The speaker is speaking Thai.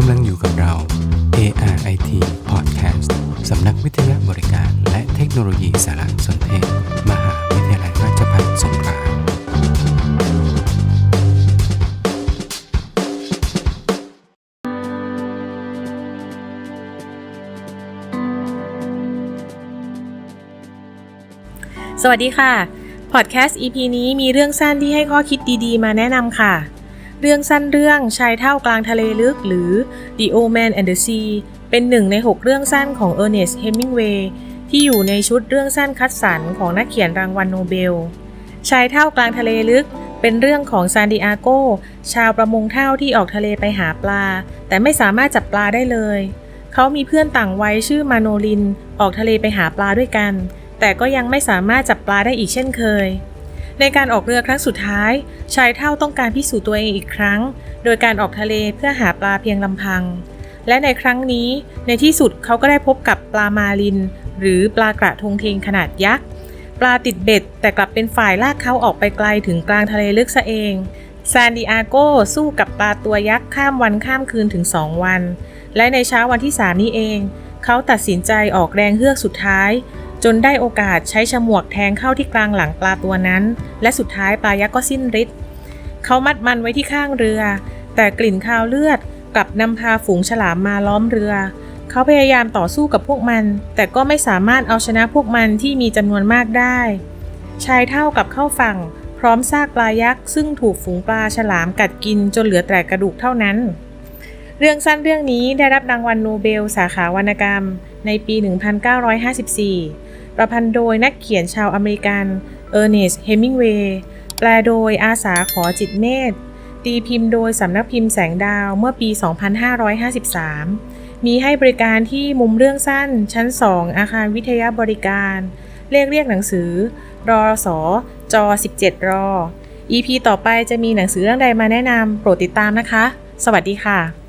กำลังอยู่กับเรา ARIT Podcast สำนักวิทยาบริการ และเทคโนโลยีสารสนเทศ มหาวิทยาลัยราชภัฏสงขลาสวัสดีค่ะ พอดแคสต์ EP นี้มีเรื่องสั้นที่ให้ข้อคิดดีๆ มาแนะนำค่ะ เรื่องสั้นเรื่องชายเท่ากลางทะเลลึกหรือ The Old Man and the Sea เป็นหนึ่งใน 6 เรื่องสั้นของ Ernest Hemingway ที่อยู่ในชุดเรื่องสั้นคัดสรรของนักเขียนรางวัลโนเบล ชายเท่ากลางทะเลลึก เป็นเรื่องของซานดิอาโก ชาวประมงเท่าที่ออกทะเลไปหาปลา แต่ไม่สามารถจับปลาได้เลย เขามีเพื่อนต่างวัยชื่อมาโนลิน ออกทะเลไปหาปลาด้วยกัน แต่ก็ยังไม่สามารถจับปลาได้อีกเช่นเคย ในการออกเรือครั้งสุดท้าย ชายเท่าต้องการพิสูจน์ตัวเองอีกครั้ง โดยการออกทะเลเพื่อหาปลาเพียงลำพัง และในครั้งนี้ในที่สุดเขาก็ได้พบกับปลามาลิน หรือปลากระทงเทงขนาดยักษ์ ปลาติดเบ็ด แต่กลับเป็นฝ่ายลากเขาออกไปไกลถึงกลางทะเลลึกซะเองซานดิอาโกสู้กับปลาตัวยักษ์ข้ามวันข้ามคืนถึง 2 วัน และในเช้าวันที่ 3 นี้เอง เขาตัดสินใจออกแรงเฮือกสุดท้าย จนได้โอกาสใช้ฉมวกแทงเข้าที่กลางหลังปลาตัวนั้น และสุดท้ายปลายักษ์ก็สิ้นฤทธิ์เขามัดมันไว้ที่ข้างเรือ แต่กลิ่นคาวเลือดกลับนำพาฝูงฉลามมาล้อมเรือ เขาพยายามต่อสู้กับพวกมัน แต่ก็ไม่สามารถเอาชนะพวกมันที่มีจำนวนมากได้ ชายเท่ากับเข้าฝั่ง พร้อมซากปลายักษ์ซึ่งถูกฝูงปลาฉลามกัดกินจนเหลือแต่กระดูกเท่านั้น เรื่องสั้นเรื่องนี้ได้รับรางวัลโนเบล สาขาวรรณกรรม ในปี 1954 ประพันธ์โดยนักเขียนชาวอเมริกันเออร์เนสต์เฮมิงเวย์แปลโดยอาสาขอจิตเมธตีพิมพ์โดยสำนักพิมพ์แสงดาวเมื่อปี 2553 มีให้บริการที่มุมเรื่องสั้น ชั้น 2 อาคารวิทยาบริการเลขเรียกหนังสือ รอสอจอ 17 รอ EP ต่อไปจะมีหนังสือเรื่องใดมาแนะนำโปรดติดตามนะคะ สวัสดีค่ะ